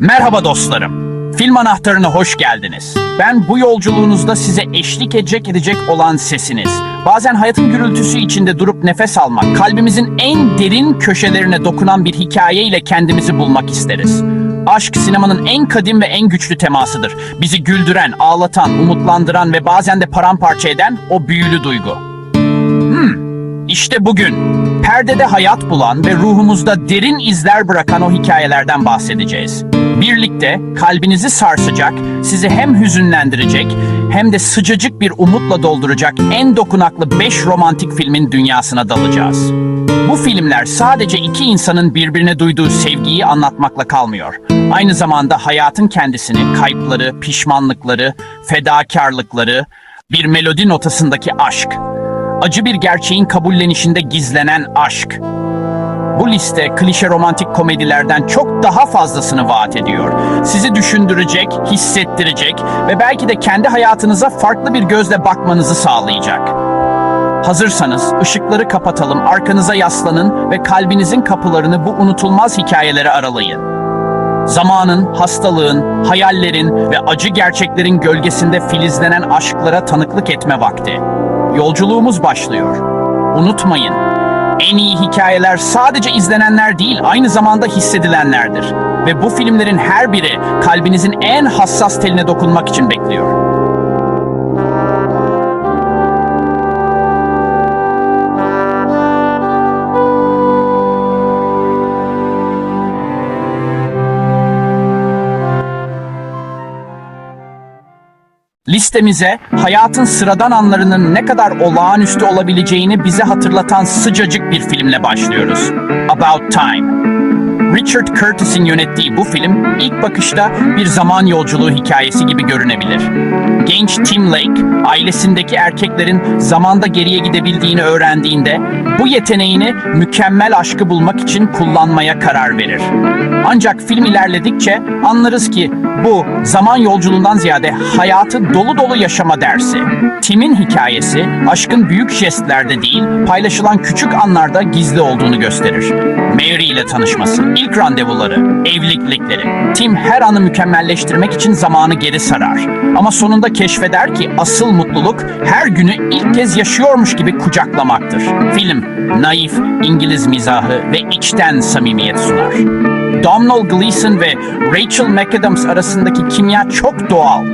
Merhaba dostlarım. Film anahtarına hoş geldiniz. Ben bu yolculuğunuzda size eşlik edecek edecek olan sesiniz. Bazen hayatın gürültüsü içinde durup nefes almak, kalbimizin en derin köşelerine dokunan bir hikaye ile kendimizi bulmak isteriz. Aşk sinemanın en kadim ve en güçlü temasıdır. Bizi güldüren, ağlatan, umutlandıran ve bazen de paramparça eden o büyülü duygu. İşte bugün perdede hayat bulan ve ruhumuzda derin izler bırakan o hikayelerden bahsedeceğiz. Birlikte kalbinizi sarsacak, sizi hem hüzünlendirecek hem de sıcacık bir umutla dolduracak en dokunaklı 5 romantik filmin dünyasına dalacağız. Bu filmler sadece iki insanın birbirine duyduğu sevgiyi anlatmakla kalmıyor. Aynı zamanda hayatın kendisini, kayıpları, pişmanlıkları, fedakarlıkları, bir melodi notasındaki aşk, acı bir gerçeğin kabullenişinde gizlenen aşk. Bu liste klişe romantik komedilerden çok daha fazlasını vaat ediyor. Sizi düşündürecek, hissettirecek ve belki de kendi hayatınıza farklı bir gözle bakmanızı sağlayacak. Hazırsanız ışıkları kapatalım, arkanıza yaslanın ve kalbinizin kapılarını bu unutulmaz hikayelere aralayın. Zamanın, hastalığın, hayallerin ve acı gerçeklerin gölgesinde filizlenen aşklara tanıklık etme vakti. Yolculuğumuz başlıyor. Unutmayın, en iyi hikayeler sadece izlenenler değil, aynı zamanda hissedilenlerdir. Ve bu filmlerin her biri kalbinizin en hassas teline dokunmak için bekliyor. Listemize hayatın sıradan anlarının ne kadar olağanüstü olabileceğini bize hatırlatan sıcacık bir filmle başlıyoruz. About Time. Richard Curtis'in yönettiği bu film ilk bakışta bir zaman yolculuğu hikayesi gibi görünebilir. Genç Tim Lake, ailesindeki erkeklerin zamanda geriye gidebildiğini öğrendiğinde bu yeteneğini mükemmel aşkı bulmak için kullanmaya karar verir. Ancak film ilerledikçe anlarız ki bu zaman yolculuğundan ziyade hayatı dolu dolu yaşama dersi. Tim'in hikayesi aşkın büyük jestlerde değil, paylaşılan küçük anlarda gizli olduğunu gösterir. Mary ile tanışması, ilk randevuları, evlilikleri. Tim her anı mükemmelleştirmek için zamanı geri sarar. Ama sonunda keşfeder ki asıl mutluluk her günü ilk kez yaşıyormuş gibi kucaklamaktır. Film, naif, İngiliz mizahı ve içten samimiyet sunar. Domhnall Gleeson ve Rachel McAdams arasındaki kimya çok doğal.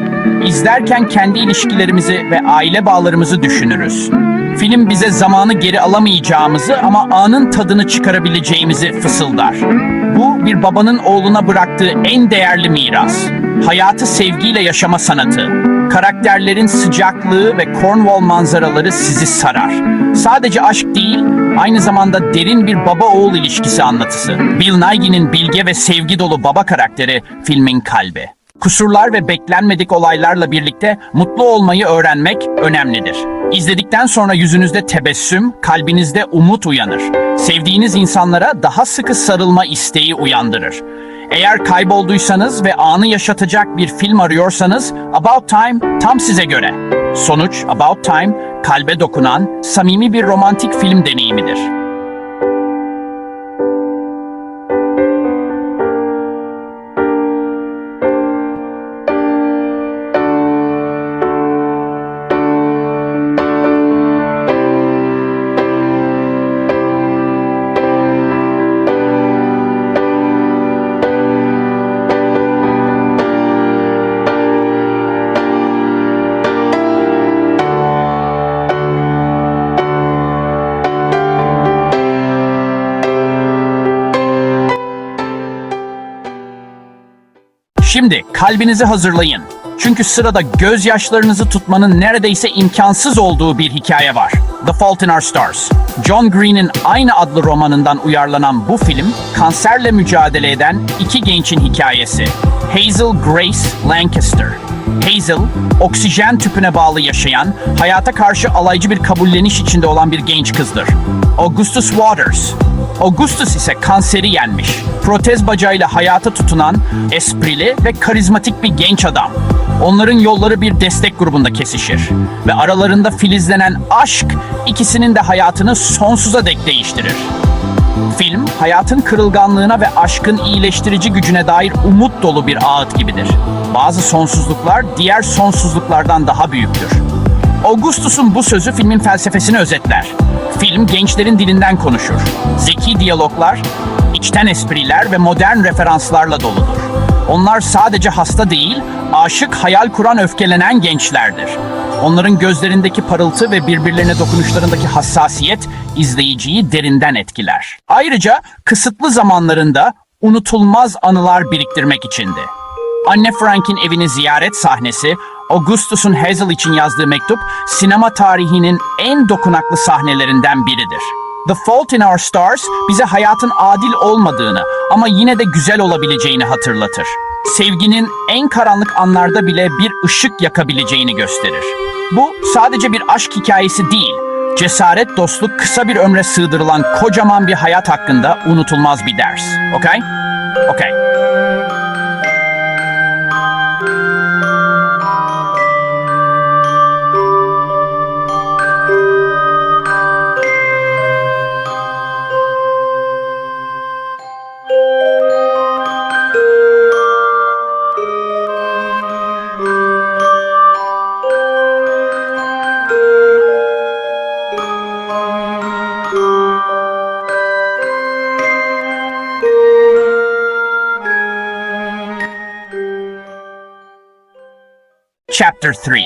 İzlerken kendi ilişkilerimizi ve aile bağlarımızı düşünürüz. Film bize zamanı geri alamayacağımızı ama anın tadını çıkarabileceğimizi fısıldar. Bu bir babanın oğluna bıraktığı en değerli miras. Hayatı sevgiyle yaşama sanatı. Karakterlerin sıcaklığı ve Cornwall manzaraları sizi sarar. Sadece aşk değil, aynı zamanda derin bir baba-oğul ilişkisi anlatısı. Bill Nighy'nin bilge ve sevgi dolu baba karakteri filmin kalbi. Kusurlar ve beklenmedik olaylarla birlikte mutlu olmayı öğrenmek önemlidir. İzledikten sonra yüzünüzde tebessüm, kalbinizde umut uyanır. Sevdiğiniz insanlara daha sıkı sarılma isteği uyandırır. Eğer kaybolduysanız ve anı yaşatacak bir film arıyorsanız About Time tam size göre. Sonuç About Time kalbe dokunan, samimi bir romantik film deneyimidir. Şimdi kalbinizi hazırlayın. Çünkü sırada gözyaşlarınızı tutmanın neredeyse imkansız olduğu bir hikaye var. The Fault in Our Stars. John Green'in aynı adlı romanından uyarlanan bu film, kanserle mücadele eden iki gençin hikayesi. Hazel Grace Lancaster. Hazel, oksijen tüpüne bağlı yaşayan, hayata karşı alaycı bir kabulleniş içinde olan bir genç kızdır. Augustus Waters, Augustus ise kanseri yenmiş. Protez bacağıyla hayata tutunan, esprili ve karizmatik bir genç adam. Onların yolları bir destek grubunda kesişir. Ve aralarında filizlenen aşk ikisinin de hayatını sonsuza dek değiştirir. Film, hayatın kırılganlığına ve aşkın iyileştirici gücüne dair umut dolu bir ağıt gibidir. Bazı sonsuzluklar diğer sonsuzluklardan daha büyüktür. Augustus'un bu sözü filmin felsefesini özetler. Film gençlerin dilinden konuşur. Zeki diyaloglar, içten espriler ve modern referanslarla doludur. Onlar sadece hasta değil, aşık, hayal kuran, öfkelenen gençlerdir. Onların gözlerindeki parıltı ve birbirlerine dokunuşlarındaki hassasiyet izleyiciyi derinden etkiler. Ayrıca kısıtlı zamanlarında unutulmaz anılar biriktirmek içindi. Anne Frank'in evini ziyaret sahnesi, Augustus'un Hazel için yazdığı mektup, sinema tarihinin en dokunaklı sahnelerinden biridir. The Fault in Our Stars bize hayatın adil olmadığını ama yine de güzel olabileceğini hatırlatır. Sevginin en karanlık anlarda bile bir ışık yakabileceğini gösterir. Bu sadece bir aşk hikayesi değil, cesaret, dostluk, kısa bir ömre sığdırılan kocaman bir hayat hakkında unutulmaz bir ders. Okay? Okay. Chapter 3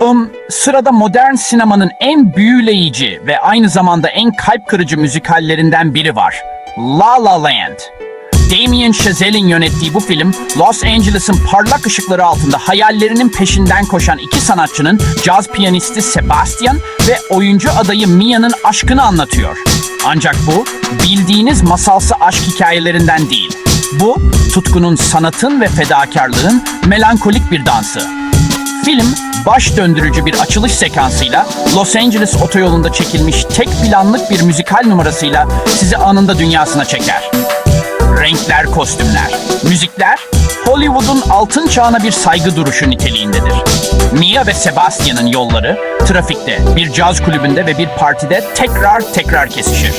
Um, sırada modern sinemanın en büyüleyici ve aynı zamanda en kalp kırıcı müzikallerinden biri var. La La Land. Damien Chazelle'in yönettiği bu film, Los Angeles'ın parlak ışıkları altında hayallerinin peşinden koşan iki sanatçının caz piyanisti Sebastian ve oyuncu adayı Mia'nın aşkını anlatıyor. Ancak bu, bildiğiniz masalsı aşk hikayelerinden değil. Bu, tutkunun sanatın ve fedakarlığın melankolik bir dansı. Film, baş döndürücü bir açılış sekansıyla Los Angeles otoyolunda çekilmiş tek planlık bir müzikal numarasıyla sizi anında dünyasına çeker. Renkler, kostümler, müzikler Hollywood'un altın çağına bir saygı duruşu niteliğindedir. Mia ve Sebastian'ın yolları trafikte, bir caz kulübünde ve bir partide tekrar tekrar kesişir.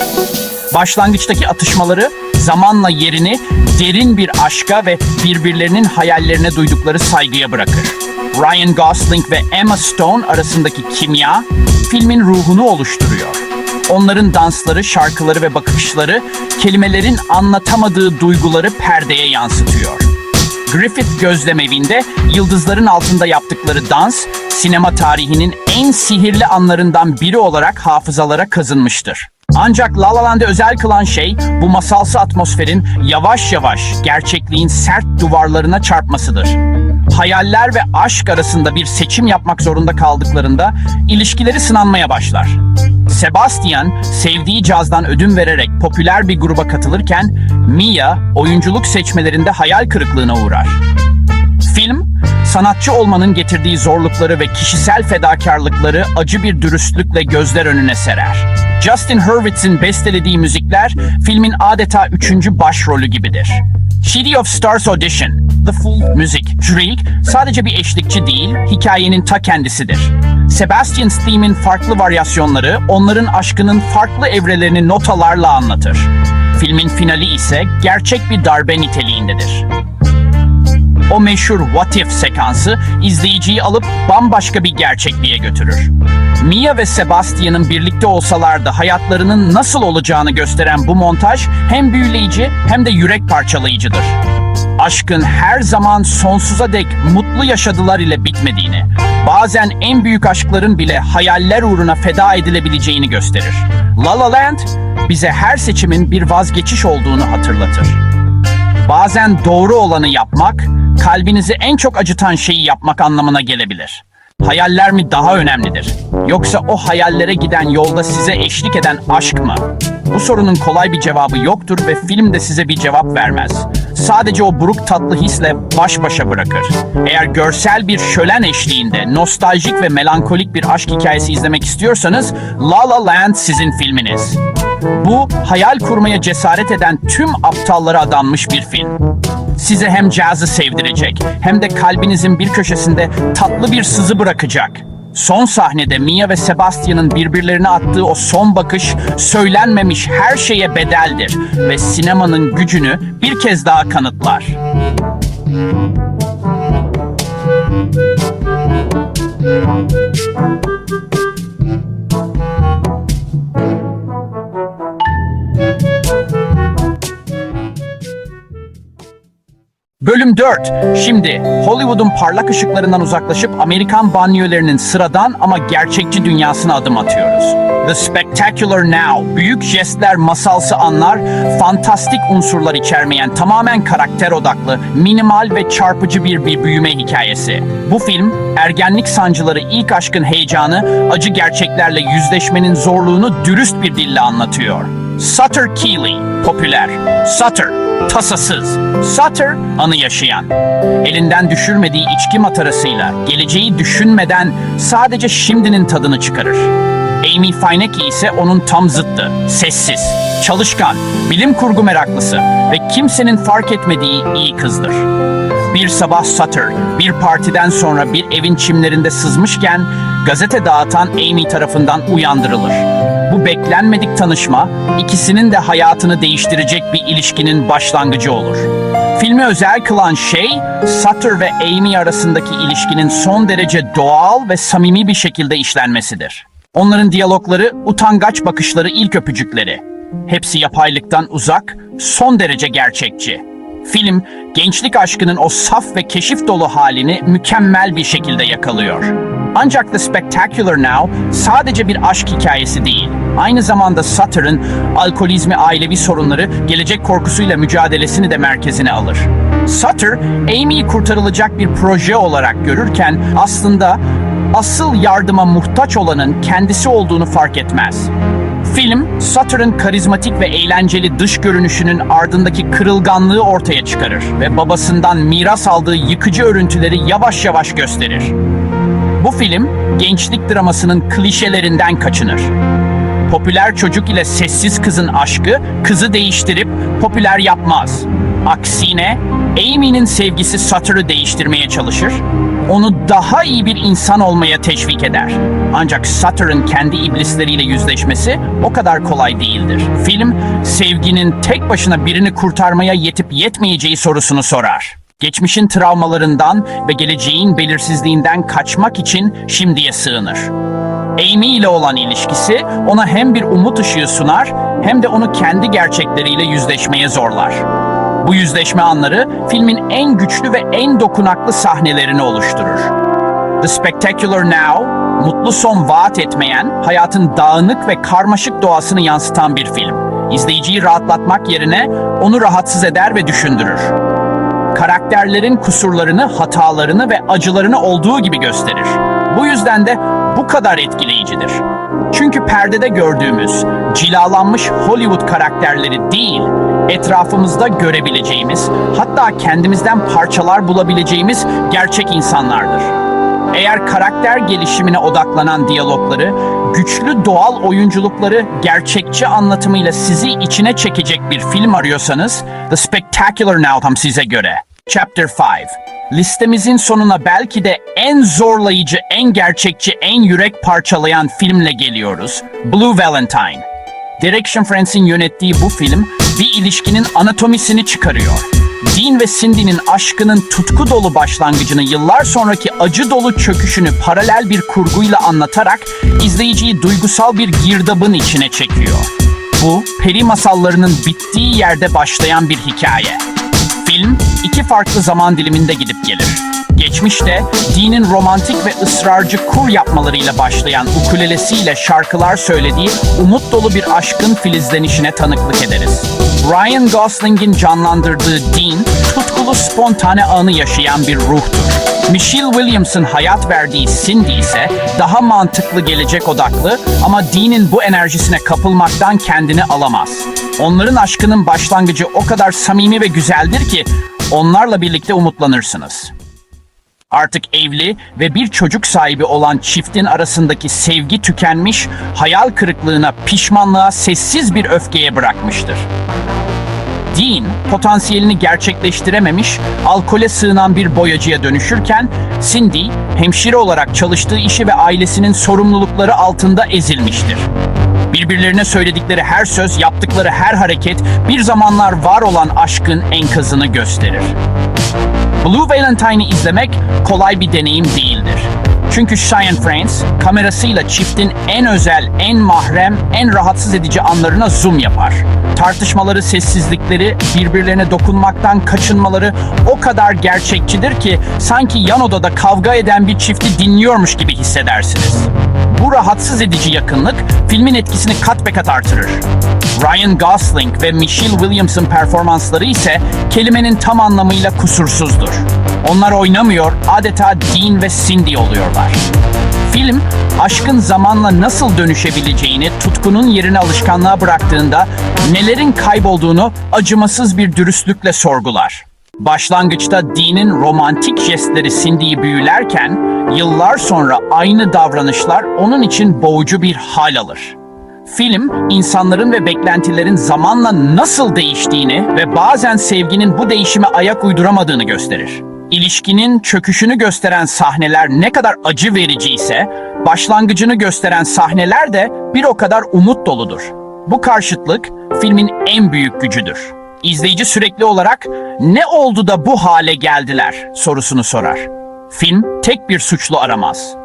Başlangıçtaki atışmaları zamanla yerini derin bir aşka ve birbirlerinin hayallerine duydukları saygıya bırakır. Ryan Gosling ve Emma Stone arasındaki kimya filmin ruhunu oluşturuyor. Onların dansları, şarkıları ve bakışları kelimelerin anlatamadığı duyguları perdeye yansıtıyor. Griffith Gözlemevi'nde yıldızların altında yaptıkları dans, sinema tarihinin en sihirli anlarından biri olarak hafızalara kazınmıştır. Ancak La La Land'ı özel kılan şey bu masalsı atmosferin yavaş yavaş gerçekliğin sert duvarlarına çarpmasıdır. Hayaller ve aşk arasında bir seçim yapmak zorunda kaldıklarında ilişkileri sınanmaya başlar. Sebastian sevdiği cazdan ödün vererek popüler bir gruba katılırken Mia oyunculuk seçmelerinde hayal kırıklığına uğrar. Film, sanatçı olmanın getirdiği zorlukları ve kişisel fedakarlıkları acı bir dürüstlükle gözler önüne serer. Justin Hurwitz'in bestelediği müzikler filmin adeta üçüncü başrolü gibidir. City of Stars Audition, The Full müzik, Drake sadece bir eşlikçi değil, hikayenin ta kendisidir. Sebastian's Theme'in farklı varyasyonları onların aşkının farklı evrelerini notalarla anlatır. Filmin finali ise gerçek bir darbe niteliğindedir. O meşhur What If sekansı izleyiciyi alıp bambaşka bir gerçekliğe götürür. Mia ve Sebastian'ın birlikte olsalar da hayatlarının nasıl olacağını gösteren bu montaj hem büyüleyici hem de yürek parçalayıcıdır. Aşkın her zaman sonsuza dek mutlu yaşadılar ile bitmediğini, bazen en büyük aşkların bile hayaller uğruna feda edilebileceğini gösterir. La La Land bize her seçimin bir vazgeçiş olduğunu hatırlatır. Bazen doğru olanı yapmak, kalbinizi en çok acıtan şeyi yapmak anlamına gelebilir. Hayaller mi daha önemlidir? Yoksa o hayallere giden yolda size eşlik eden aşk mı? Bu sorunun kolay bir cevabı yoktur ve film de size bir cevap vermez. Sadece o buruk tatlı hisle baş başa bırakır. Eğer görsel bir şölen eşliğinde nostaljik ve melankolik bir aşk hikayesi izlemek istiyorsanız La La Land sizin filminiz. Bu hayal kurmaya cesaret eden tüm aptallara adanmış bir film. Size hem cazı sevdirecek hem de kalbinizin bir köşesinde tatlı bir sızı bırakacak. Son sahnede Mia ve Sebastian'ın birbirlerine attığı o son bakış söylenmemiş her şeye bedeldir ve sinemanın gücünü bir kez daha kanıtlar. Bölüm 4. Şimdi Hollywood'un parlak ışıklarından uzaklaşıp Amerikan banliyölerinin sıradan ama gerçekçi dünyasına adım atıyoruz. The Spectacular Now, büyük jestler, masalsı anlar, fantastik unsurlar içermeyen tamamen karakter odaklı, minimal ve çarpıcı bir, bir büyüme hikayesi. Bu film, ergenlik sancıları, ilk aşkın heyecanı, acı gerçeklerle yüzleşmenin zorluğunu dürüst bir dille anlatıyor. Sutter Keeley, popüler. Sutter, tasasız. Sutter, anı yaşayan. Elinden düşürmediği içki matarasıyla geleceği düşünmeden sadece şimdinin tadını çıkarır. Amy Feinecke ise onun tam zıttı. Sessiz, çalışkan, bilim kurgu meraklısı ve kimsenin fark etmediği iyi kızdır. Bir sabah Sutter, bir partiden sonra bir evin çimlerinde sızmışken gazete dağıtan Amy tarafından uyandırılır. Bu beklenmedik tanışma ikisinin de hayatını değiştirecek bir ilişkinin başlangıcı olur. Filmi özel kılan şey Sutter ve Amy arasındaki ilişkinin son derece doğal ve samimi bir şekilde işlenmesidir. Onların diyalogları, utangaç bakışları, ilk öpücükleri. Hepsi yapaylıktan uzak, son derece gerçekçi. Film, gençlik aşkının o saf ve keşif dolu halini mükemmel bir şekilde yakalıyor. Ancak The Spectacular Now sadece bir aşk hikayesi değil. Aynı zamanda Sutter'ın alkolizmi, ailevi sorunları, gelecek korkusuyla mücadelesini de merkezine alır. Sutter, Amy'yi kurtarılacak bir proje olarak görürken aslında asıl yardıma muhtaç olanın kendisi olduğunu fark etmez. Film, Sutter'ın karizmatik ve eğlenceli dış görünüşünün ardındaki kırılganlığı ortaya çıkarır ve babasından miras aldığı yıkıcı örüntüleri yavaş yavaş gösterir. Bu film, gençlik dramasının klişelerinden kaçınır. Popüler çocuk ile sessiz kızın aşkı kızı değiştirip popüler yapmaz. Aksine Amy'nin sevgisi Sutter'ı değiştirmeye çalışır, onu daha iyi bir insan olmaya teşvik eder. Ancak Sutter'ın kendi iblisleriyle yüzleşmesi o kadar kolay değildir. Film, sevginin tek başına birini kurtarmaya yetip yetmeyeceği sorusunu sorar. Geçmişin travmalarından ve geleceğin belirsizliğinden kaçmak için şimdiye sığınır. Amy ile olan ilişkisi ona hem bir umut ışığı sunar hem de onu kendi gerçekleriyle yüzleşmeye zorlar. Bu yüzleşme anları filmin en güçlü ve en dokunaklı sahnelerini oluşturur. The Spectacular Now, mutlu son vaat etmeyen, hayatın dağınık ve karmaşık doğasını yansıtan bir film. İzleyiciyi rahatlatmak yerine onu rahatsız eder ve düşündürür. Karakterlerin kusurlarını, hatalarını ve acılarını olduğu gibi gösterir. Bu yüzden de bu kadar etkileyicidir. Çünkü perdede gördüğümüz cilalanmış Hollywood karakterleri değil, etrafımızda görebileceğimiz, hatta kendimizden parçalar bulabileceğimiz gerçek insanlardır. Eğer karakter gelişimine odaklanan diyalogları, güçlü doğal oyunculukları, gerçekçi anlatımıyla sizi içine çekecek bir film arıyorsanız, The Spectacular Now tam size göre. Chapter 5 Listemizin sonuna belki de en zorlayıcı, en gerçekçi, en yürek parçalayan filmle geliyoruz. Blue Valentine. Derek Friends'in yönettiği bu film bir ilişkinin anatomisini çıkarıyor. Dean ve Cindy'nin aşkının tutku dolu başlangıcını yıllar sonraki acı dolu çöküşünü paralel bir kurguyla anlatarak izleyiciyi duygusal bir girdabın içine çekiyor. Bu, peri masallarının bittiği yerde başlayan bir hikaye. Film iki farklı zaman diliminde gidip gelir. Geçmişte Dean'in romantik ve ısrarcı kur yapmalarıyla başlayan ukulelesiyle şarkılar söylediği umut dolu bir aşkın filizlenişine tanıklık ederiz. Ryan Gosling'in canlandırdığı Dean, tutkulu spontane anı yaşayan bir ruhtur. Michelle Williams'ın hayat verdiği Cindy ise daha mantıklı gelecek odaklı ama Dean'in bu enerjisine kapılmaktan kendini alamaz. Onların aşkının başlangıcı o kadar samimi ve güzeldir ki onlarla birlikte umutlanırsınız. Artık evli ve bir çocuk sahibi olan çiftin arasındaki sevgi tükenmiş, hayal kırıklığına, pişmanlığa, sessiz bir öfkeye bırakmıştır. Dean potansiyelini gerçekleştirememiş, alkole sığınan bir boyacıya dönüşürken Cindy hemşire olarak çalıştığı işi ve ailesinin sorumlulukları altında ezilmiştir. Birbirlerine söyledikleri her söz, yaptıkları her hareket bir zamanlar var olan aşkın enkazını gösterir. Blue Valentine'i izlemek kolay bir deneyim değildir. Çünkü Cheyenne France kamerasıyla çiftin en özel, en mahrem, en rahatsız edici anlarına zoom yapar. Tartışmaları, sessizlikleri, birbirlerine dokunmaktan kaçınmaları o kadar gerçekçidir ki sanki yan odada kavga eden bir çifti dinliyormuş gibi hissedersiniz. Bu rahatsız edici yakınlık filmin etkisini kat be kat artırır. Ryan Gosling ve Michelle Williams'ın performansları ise kelimenin tam anlamıyla kusursuzdur. Onlar oynamıyor, adeta Dean ve Cindy oluyorlar. Film, aşkın zamanla nasıl dönüşebileceğini, tutkunun yerini alışkanlığa bıraktığında nelerin kaybolduğunu acımasız bir dürüstlükle sorgular. Başlangıçta Dean'in romantik jestleri Cindy'yi büyülerken, yıllar sonra aynı davranışlar onun için boğucu bir hal alır. Film, insanların ve beklentilerin zamanla nasıl değiştiğini ve bazen sevginin bu değişime ayak uyduramadığını gösterir. İlişkinin çöküşünü gösteren sahneler ne kadar acı verici ise, başlangıcını gösteren sahneler de bir o kadar umut doludur. Bu karşıtlık filmin en büyük gücüdür. İzleyici sürekli olarak ne oldu da bu hale geldiler sorusunu sorar. Film tek bir suçlu aramaz.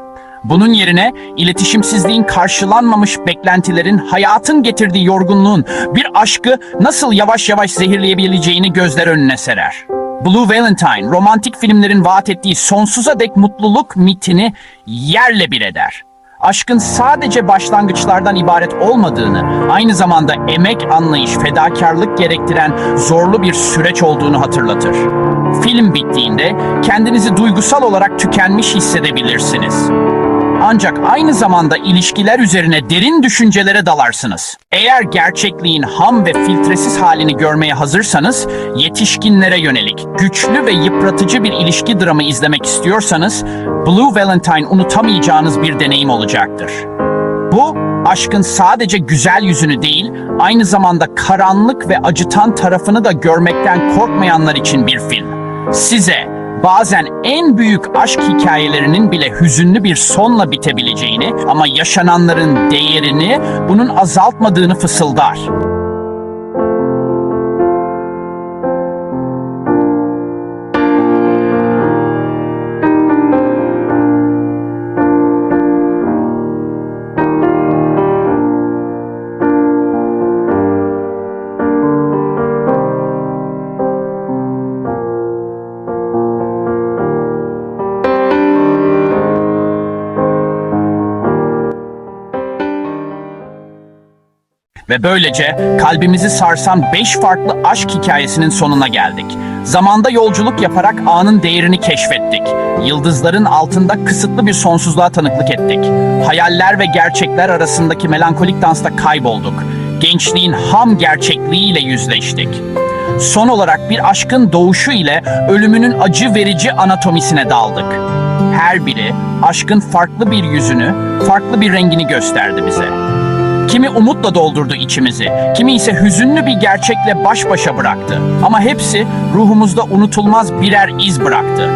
Bunun yerine iletişimsizliğin karşılanmamış beklentilerin, hayatın getirdiği yorgunluğun bir aşkı nasıl yavaş yavaş zehirleyebileceğini gözler önüne serer. Blue Valentine, romantik filmlerin vaat ettiği sonsuza dek mutluluk mitini yerle bir eder. Aşkın sadece başlangıçlardan ibaret olmadığını, aynı zamanda emek, anlayış, fedakarlık gerektiren zorlu bir süreç olduğunu hatırlatır. Film bittiğinde kendinizi duygusal olarak tükenmiş hissedebilirsiniz. Ancak aynı zamanda ilişkiler üzerine derin düşüncelere dalarsınız. Eğer gerçekliğin ham ve filtresiz halini görmeye hazırsanız, yetişkinlere yönelik güçlü ve yıpratıcı bir ilişki dramı izlemek istiyorsanız, Blue Valentine unutamayacağınız bir deneyim olacaktır. Bu, aşkın sadece güzel yüzünü değil, aynı zamanda karanlık ve acıtan tarafını da görmekten korkmayanlar için bir film. Size bazen en büyük aşk hikayelerinin bile hüzünlü bir sonla bitebileceğini ama yaşananların değerini bunun azaltmadığını fısıldar. Ve böylece kalbimizi sarsan 5 farklı aşk hikayesinin sonuna geldik. Zamanda yolculuk yaparak anın değerini keşfettik. Yıldızların altında kısıtlı bir sonsuzluğa tanıklık ettik. Hayaller ve gerçekler arasındaki melankolik dansta kaybolduk. Gençliğin ham gerçekliğiyle yüzleştik. Son olarak bir aşkın doğuşu ile ölümünün acı verici anatomisine daldık. Her biri aşkın farklı bir yüzünü, farklı bir rengini gösterdi bize. Kimi umutla doldurdu içimizi, kimi ise hüzünlü bir gerçekle baş başa bıraktı. Ama hepsi ruhumuzda unutulmaz birer iz bıraktı.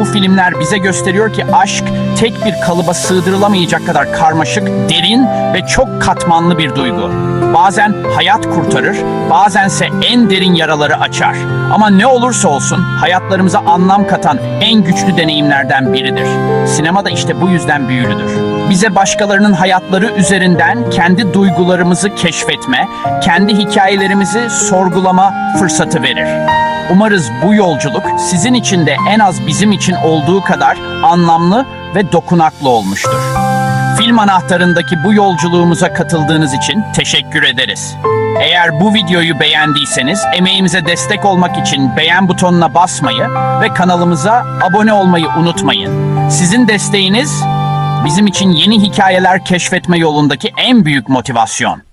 Bu filmler bize gösteriyor ki aşk tek bir kalıba sığdırılamayacak kadar karmaşık, derin ve çok katmanlı bir duygu. Bazen hayat kurtarır, bazense en derin yaraları açar. Ama ne olursa olsun hayatlarımıza anlam katan en güçlü deneyimlerden biridir. Sinema da işte bu yüzden büyülüdür. Bize başkalarının hayatları üzerinden kendi duygularımızı keşfetme, kendi hikayelerimizi sorgulama fırsatı verir. Umarız bu yolculuk sizin için de en az bizim için olduğu kadar anlamlı ve dokunaklı olmuştur. Film anahtarındaki bu yolculuğumuza katıldığınız için teşekkür ederiz. Eğer bu videoyu beğendiyseniz emeğimize destek olmak için beğen butonuna basmayı ve kanalımıza abone olmayı unutmayın. Sizin desteğiniz bizim için yeni hikayeler keşfetme yolundaki en büyük motivasyon.